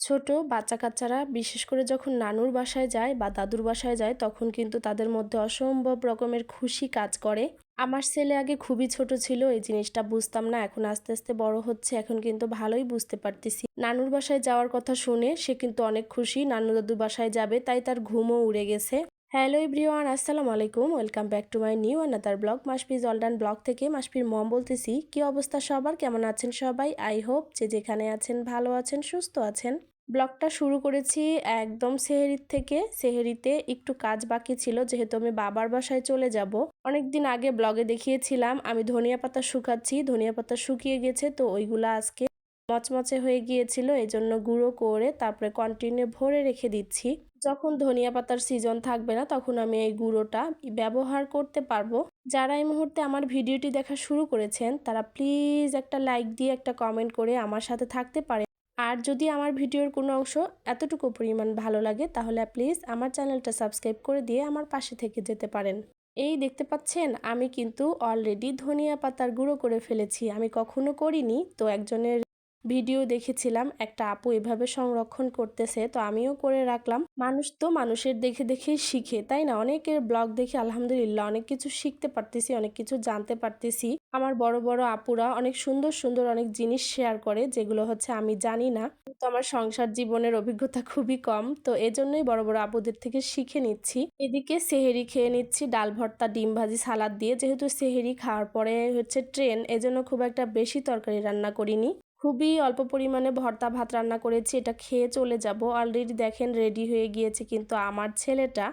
ছোট বাচ্চা কাচ্চারা বিশেষ করে যখন নানুর বাসায় যায় বা দাদুর বাসায় যায়, তখন কিন্তু তাদের মধ্যে অসম্ভব রকমের খুশি কাজ করে। আমার ছেলে আগে খুবই ছোট ছিল, এই জিনিসটা বুঝতাম না, এখন আস্তে আস্তে বড় হচ্ছে, এখন কিন্তু ভালোই বুঝতে পারতেছি। নানুর বাসায় যাওয়ার কথা শুনে সে কিন্তু অনেক খুশি, নানু দাদুর বাসায় যাবে, তাই তার ঘুমও উড়ে গেছে। হ্যালো এভরিওয়ান, আসসালামু আলাইকুম, welcome back to my new another blog মাসপিজ অলডান ব্লগ থেকে মাসপির মম বলতেছি, কি অবস্থা সবার? কেমন আছেন সবাই? আই হোপ যে যেখানে আছেন, ভালো আছেন, সুস্থ আছেন। ব্লগটা শুরু করেছি একদম সেহেরির থেকে। সেহেরিতে একটু কাজ বাকি ছিল, যেহেতু আমি বাবার বাসায় চলে যাব। অনেকদিন আগে ব্লগে দেখিয়েছিলাম, আমি ধনিয়া পাতা শুকাচ্ছি, ধনিয়া পাতা শুকিয়ে গেছে, তো ওইগুলো আজকে মচমচে হয়ে গিয়েছিল এই জন্য গুঁড়ো করে তারপরে কন্টিনিউ ভরে রেখে দিচ্ছি। যখন ধনিয়া পাতার সিজন থাকবে না, তখন আমি এই গুঁড়োটা ব্যবহার করতে পারব। যারা এই মুহূর্তে আমার ভিডিওটি দেখা শুরু করেছেন, তারা প্লিজ একটা লাইক দিয়ে একটা কমেন্ট করে আমার সাথে থাকতে পারে। আর যদি আমার ভিডিওর কোনো অংশ এতটুকু পরিমাণ ভালো লাগে, তাহলে প্লিজ আমার চ্যানেলটা সাবস্ক্রাইব করে দিয়ে আমার পাশে থেকে যেতে পারেন। এই দেখতে পাচ্ছেন, আমি কিন্তু অলরেডি ধনিয়া পাতার গুঁড়ো করে ফেলেছি। আমি কখনো করিনি, তো একজনের ভিডিও দেখেছিলাম, একটা আপু এভাবে সংরক্ষণ করতেছে, তো আমিও করে রাখলাম। মানুষ তো মানুষের দেখে দেখেই শিখে, তাই না? অনেকের ব্লগ দেখে আলহামদুলিল্লাহ অনেক কিছু শিখতে পারতেছি, অনেক কিছু জানতে পারতেছি। আমার বড় বড় আপুরা অনেক সুন্দর সুন্দর অনেক জিনিস শেয়ার করে, যেগুলো হচ্ছে আমি জানি না। তো আমার সংসার জীবনের অভিজ্ঞতা খুবই কম, তো এজন্যই বড় বড় আপুদের থেকে শিখে নিচ্ছি। এদিকে সেহেরি খেয়ে নিচ্ছি, ডাল ভর্তা, ডিম ভাজি, সালাদ দিয়ে। যেহেতু সেহেরি খাওয়ার পরে হচ্ছে ট্রেন, এজন্য খুব একটা বেশি তরকারি রান্না করিনি। খুবই অল্প পরিমাণে ভর্তা ভাত রান্না করেছি, এটা খেয়ে চলে যাব। অলরেডি দেখেন রেডি হয়ে গিয়েছে কিন্তু আমার ছেলেটা।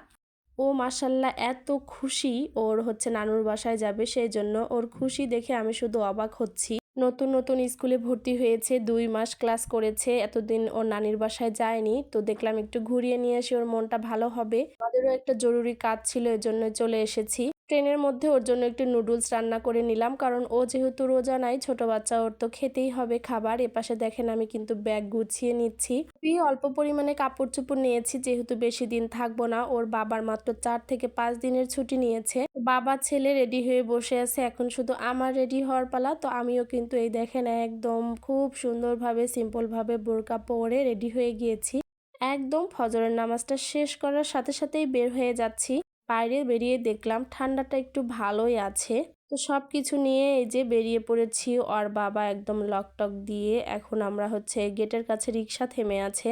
ও মাসাল্লাহ এত খুশি, ওর হচ্ছে নানুর বাসায় যাবে, সেই জন্য ওর খুশি দেখে আমি শুধু অবাক হচ্ছি। নতুন নতুন স্কুলে ভর্তি হয়েছে, দুই মাস ক্লাস করেছে, এতদিন ওর নানির বাসায় যায়নি, তো দেখলাম একটু ঘুরিয়ে নিয়ে এসে ওর মনটা ভালো হবে। আমাদেরও একটা জরুরি কাজ ছিল, এজন্য চলে এসেছি। ট্রেনের মধ্যে ওর জন্য একটু নুডলস রান্না করে নিলাম, কারণ ও যেহেতু রোজা নাই, ছোট বাচ্চা, ওর তো খেতেই হবে খাবার। এপাশে দেখেন আমি কিন্তু ব্যাগ গুছিয়ে নিচ্ছি। খুবই অল্প পরিমাণে কাপড় চোপড় নিয়েছি, যেহেতু বেশি দিন থাকব না, ওর বাবার মাত্র চার থেকে পাঁচ দিনের ছুটি নিয়েছে। বাবা, ছেলে রেডি হয়ে বসে আছে, এখন শুধু আমার রেডি হওয়ার পালা, তো আমিও কিন্তু এই দেখেন একদম খুব সুন্দরভাবে, সিম্পলভাবে বোরকা পরে রেডি হয়ে গিয়েছি। একদম ফজরের নামাজটা শেষ করার সাথে সাথেই বের হয়ে যাচ্ছি। বাইরে বেরিয়ে দেখলাম ঠান্ডাটা একটু ভালোই আছে। তো সব কিছু নিয়ে এই যে বেরিয়ে পড়েছি, ওর বাবা একদম লকটক দিয়ে এখন আমরা হচ্ছে গেটের কাছে রিক্সা থেমে আছে।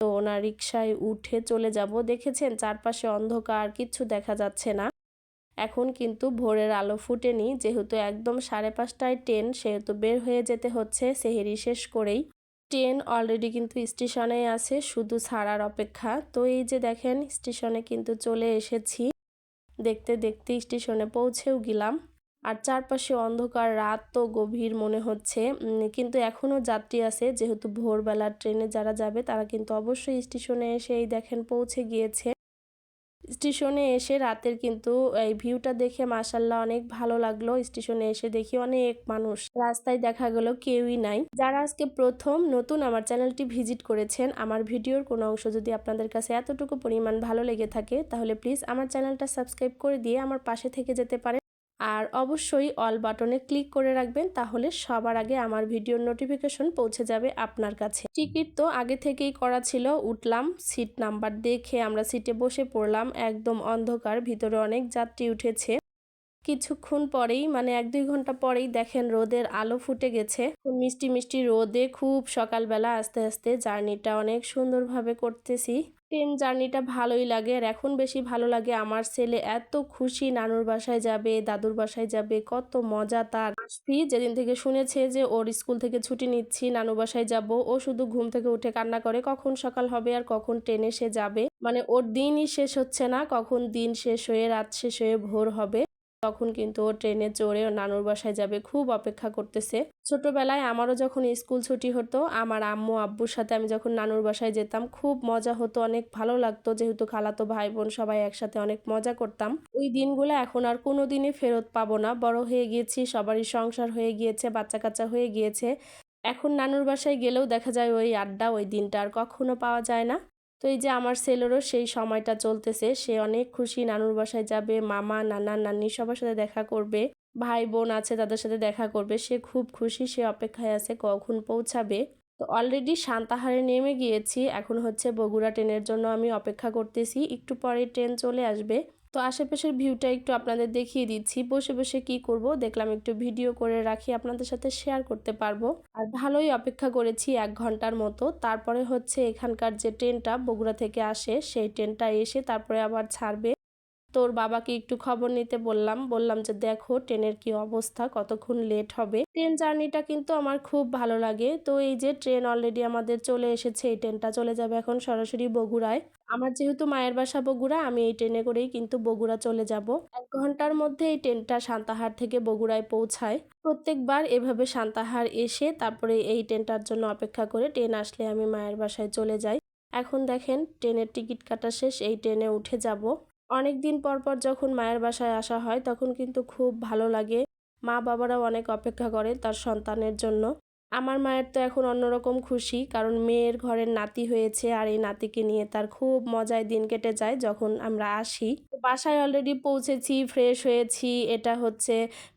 তো ওনার রিক্সায় উঠে চলে যাব। দেখেছেন চারপাশে অন্ধকার, কিচ্ছু দেখা যাচ্ছে না। এখন কিন্তু ভোরের আলো ফুটেনি, যেহেতু একদম সাড়ে পাঁচটায় ট্রেন, সেহেতু বের হয়ে যেতে হচ্ছে সেহেরি শেষ করেই। ট্রেন অলরেডি কিন্তু স্টেশনে আছে, শুধু ছাড়ার অপেক্ষা। তো এই যে দেখেন, স্টেশনে কিন্তু চলে এসেছি। দেখতে দেখতে স্টেশনে পৌঁছেও গেলাম। আর চারপাশে অন্ধকার, রাত তো গভীর মনে হচ্ছে। কিন্তু এখনও যাত্রী আছে, যেহেতু ভোরবেলার ট্রেনে যারা যাবে, তারা কিন্তু অবশ্যই স্টেশনে এসে এই দেখেন পৌঁছে গিয়েছে। স্টেশনে এসে রাতের কিন্তু, এই ভিউটা দেখে মাসাল্লাহ অনেক ভালো লাগল। স্টেশনে এসে দেখি অনেক মানুষ। রাস্তায় দেখা গেল কেউই নাই। যারা আজকে প্রথম নতুন আমার চ্যানেলটি ভিজিট করেছেন, আমার ভিডিওর কোনো অংশ যদি আপনাদের কাছে এতটুকু পরিমাণ ভালো লেগে থাকে, তাহলে প্লিজ আমার চ্যানেলটা সাবস্ক্রাইব করে দিয়ে আমার পাশে থেকে যেতে পারেন। আর অবশ্যই অল বাটনে ক্লিক করে রাখবেন তাহলে সবার আগে আমার ভিডিওর নোটিফিকেশন পৌঁছে যাবে আপনার কাছে। টিকিট তো আগে থেকেই করা ছিল, উঠলাম সিট নাম্বার দেখে আমরা সিটে বসে পড়লাম, একদম অন্ধকার, ভিতরে অনেক যাত্রী উঠেছে। কিছুক্ষণ পরেই মানে এক দুই ঘণ্টা পরেই দেখেন রোদের আলো ফুটে গেছে। মিষ্টি মিষ্টি রোদে খুব সকালবেলা আস্তে আস্তে জার্নিটা অনেক সুন্দরভাবে করতেছি। ট্রেন জার্নিটা ভালোই লাগে। আর এখন বেশি ভালো লাগে আমার ছেলে। এত খুশি নানুর বাসায় যাবে, দাদুর বাসায় যাবে, কত মজা তার। আসবি, যেদিন থেকে শুনেছে যে ওর স্কুল থেকে ছুটি নিচ্ছি, নানু বাসায় যাব। ও শুধু ঘুম থেকে উঠে কান্না করে কখন সকাল হবে আর কখন ট্রেনে সে যাবে। মানে ওর দিনই শেষ হচ্ছে না, কখন দিন শেষ হয়ে রাত শেষ হয়ে ভোর হবে। তখন কিন্তু ও ট্রেনে চড়ে নানুর বাসায় যাবে, খুব অপেক্ষা করতেছে। ছোটবেলায় আমারও যখন স্কুল ছুটি হতো, আমার আম্মু আব্বুর সাথে আমি যখন নানুর বাসায় যেতাম, খুব মজা হতো, অনেক ভালো লাগতো। যেহেতু খালাতো ভাই বোন সবাই একসাথে অনেক মজা করতাম। ওই দিনগুলো এখন আর কোনো দিনই ফেরত পাবো না। বড় হয়ে গিয়েছি, সবারই সংসার হয়ে গিয়েছে বাচ্চা কাচ্চা হয়ে গিয়েছে। এখন নানুর বাসায় গেলেও দেখা যায় ওই আড্ডা, ওই দিনটা আর কখনো পাওয়া যায় না। তো এই যে আমার ছেলেরও সেই সময়টা চলতেছে, সে অনেক খুশি নানুর বাসায় যাবে, মামা, নানা, নানি সবার সাথে দেখা করবে, ভাই বোন আছে তাদের সাথে দেখা করবে, সে খুব খুশি, সে অপেক্ষায় আছে কখন পৌঁছাবে। তো অলরেডি শান্তাহারে নেমে গিয়েছি, এখন হচ্ছে বগুড়া ট্রেনের জন্য আমি অপেক্ষা করতেছি, একটু পরে ট্রেন চলে আসবে। তো আশেপাশের ভিউটা একটু আপনাদের দেখিয়ে দিচ্ছি। বসে বসে কি করব দেখলাম একটু ভিডিও করে রাখি, আপনাদের সাথে শেয়ার করতে পারব। আর ভালোই অপেক্ষা করেছি এক ঘণ্টার মতো। তারপরে হচ্ছে এখানকার যে ট্রেনটা বগুড়া থেকে আসে, সেই ট্রেনটা এসে তারপরে আবার ছাড়বে। তোর বাবাকে একটু খবর নিতে বললাম। বললাম যে, দেখো, ট্রেনের কি অবস্থা? কতক্ষণ লেট হবে? ট্রেন জার্নিটা কিন্তু আমার খুব ভালো লাগে। তো এই যে, ট্রেন অলরেডি আমাদের চলে এসেছে, এই ট্রেনটা চলে যাবে এখন সরাসরি বগুড়ায়। আমার যেহেতু মায়ের বাসা বগুড়া, আমি এই ট্রেনে করেই কিন্তু বগুড়া চলে যাব। এক ঘণ্টার মধ্যে এই ট্রেনটা সান্তাহার থেকে বগুড়ায় পৌঁছায়। প্রত্যেকবার এভাবে সান্তাহার এসে তারপরে এই ট্রেনটার জন্য অপেক্ষা করে ট্রেন আসলে আমি মায়ের বাসায় চলে যাই। এখন দেখেন, ট্রেনের টিকিট কাটা শেষ, এই ট্রেনে উঠে যাব। অনেক দিন পর পর যখন মায়ের বাসায় আসা হয়, তখন কিন্তু খুব ভালো লাগে। মা বাবারাও অনেক অপেক্ষা করে তার সন্তানের জন্য। আমার মায়ের তো এখন অন্যরকম খুশি, কারণ মেয়ের ঘরের নাতি হয়েছে আর এই নাতিকে নিয়ে তার খুব মজায় দিন কেটে যায় যখন আমরা আসি। বাসায় অলরেডি পৌঁছেছি ফ্রেশ হয়েছি, এটা হচ্ছে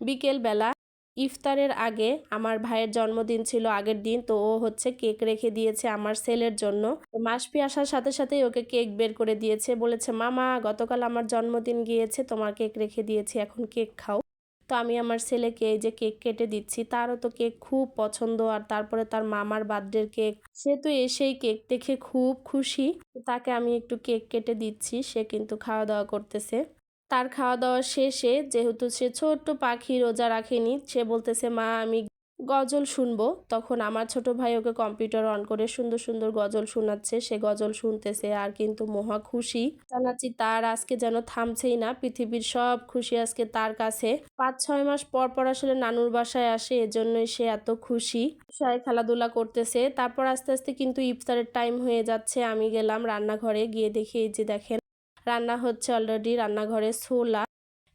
বিকেল বেলা ইফতারের আগে আমার ভাইয়ের জন্মদিন ছিল আগের দিন, তো ও হচ্ছে কেক রেখে দিয়েছে আমার ছেলের জন্য। মাসপি আসার সাথে সাথেই ওকে কেক বের করে দিয়েছে, বলেছে, মামা, গতকাল আমার জন্মদিন গিয়েছে, তোমার কেক রেখে দিয়েছি, এখন কেক খাও। তো আমি আমার ছেলেকে এই যে কেক কেটে দিচ্ছি, তারও তো কেক খুব পছন্দ, আর তারপরে তার মামার বার্থডের কেক। সে তো এসেই কেক দেখে খুব খুশি তাকে আমি একটু কেক কেটে দিচ্ছি, সে কিন্তু খাওয়া দাওয়া করতেছে। তার খাওয়া দাওয়া শেষে যেহেতু সে ছোট্ট পাখি রোজা রাখেনি, সে বলতেছে, মা, আমি গজল শুনব। তখন আমার ছোট ভাই ওকে কম্পিউটার অন করে সুন্দর সুন্দর গজল শোনাচ্ছে। সে গজল শুনতেছে আর কিন্তু মহা খুশি। জানাচ্ছি, তার আজকে যেন থামছেই না। পৃথিবীর সব খুশি আজকে তার কাছে। পাঁচ ছয় মাস পর পর আসলে নানুর বাসায় আসে, এজন্যই সে এত খুশি। সবাই খেলাধুলা করতেছে। তারপর আস্তে আস্তে কিন্তু ইফতারের টাইম হয়ে যাচ্ছে। আমি গেলাম রান্নাঘরে, গিয়ে দেখি, এই যে দেখেন রান্না হচ্ছে অলরেডি রান্নাঘরে ছোলা,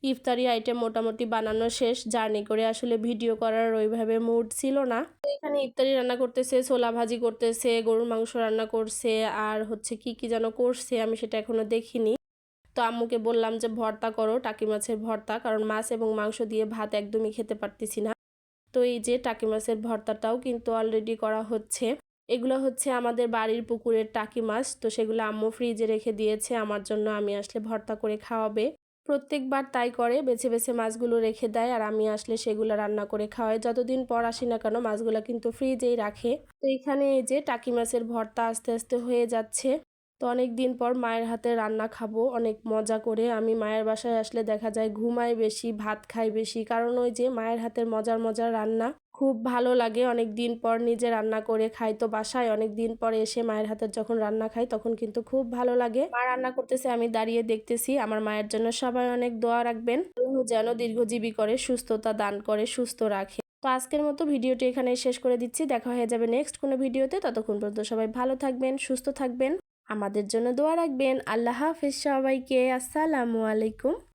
ইফতারি আইটেম মোটামুটি বানানো শেষ। জার্নি করে আসলে ভিডিও করার ওইভাবে মুড ছিল না। এখানে ইফতারি রান্না করতেছে, ছোলা ভাজি করতেছে, গরুর মাংস রান্না করছে, আর হচ্ছে কি কি যেন করছে আমি সেটা এখনও দেখিনি। তো আম্মুকে বললাম যে, ভর্তা করো, টাকি মাছের ভর্তা, কারণ মাছ এবং মাংস দিয়ে ভাত একদমই খেতে পারতেছি না। তো এই যে, টাকি মাছের ভর্তাটাও কিন্তু অলরেডি করা হচ্ছে। এগুলো হচ্ছে আমাদের বাড়ির পুকুরের টাকি মাছ। তো সেগুলো আম্মু ফ্রিজে রেখে দিয়েছে, আমার জন্য আমি আসলে ভর্তা করে খাওয়াবে। প্রত্যেকবার তাই করে, বেছে বেছে মাছগুলো রেখে দেয় আর আমি আসলে সেগুলো রান্না করে খাওয়াই। যতদিন পর আসি না কেন, মাছগুলো কিন্তু ফ্রিজেই রাখে। তো এখানে এই যে টাকি মাছের ভর্তা আস্তে আস্তে হয়ে যাচ্ছে। তো অনেক দিন পর মায়ের হাতে রান্না খাব, অনেক মজা করে। আমি মায়ের বাসায় আসলে দেখা যায় ঘুমাই বেশি, ভাত খাই বেশি। কারণ ওই যে মায়ের হাতের মজার মজার রান্না। খুব ভালো লাগে। অনেক দিন পর নিজে রান্না করে খাই তো বাসায়। অনেক দিন পর এসে মায়ের হাতের যখন রান্না খাই তখন কিন্তু খুব ভালো লাগে। মা রান্না করতেছে, আমি দাঁড়িয়ে দেখতেছি। আমার মায়ের জন্য সবাই অনেক দোয়া রাখবেন। যেন দীর্ঘজীবী করে, সুস্থতা দান করে, সুস্থ রাখে। তো আজকের মতো ভিডিওটি এখানে শেষ করে দিচ্ছি। দেখা হয়ে যাবে নেক্সট কোনো ভিডিওতে। ততক্ষণ পর্যন্ত সবাই ভালো থাকবেন, সুস্থ থাকবেন। আমাদের জন্য দোয়া রাখবেন। আল্লাহ হাফিজ সবাইকে। আসসালামু আলাইকুম।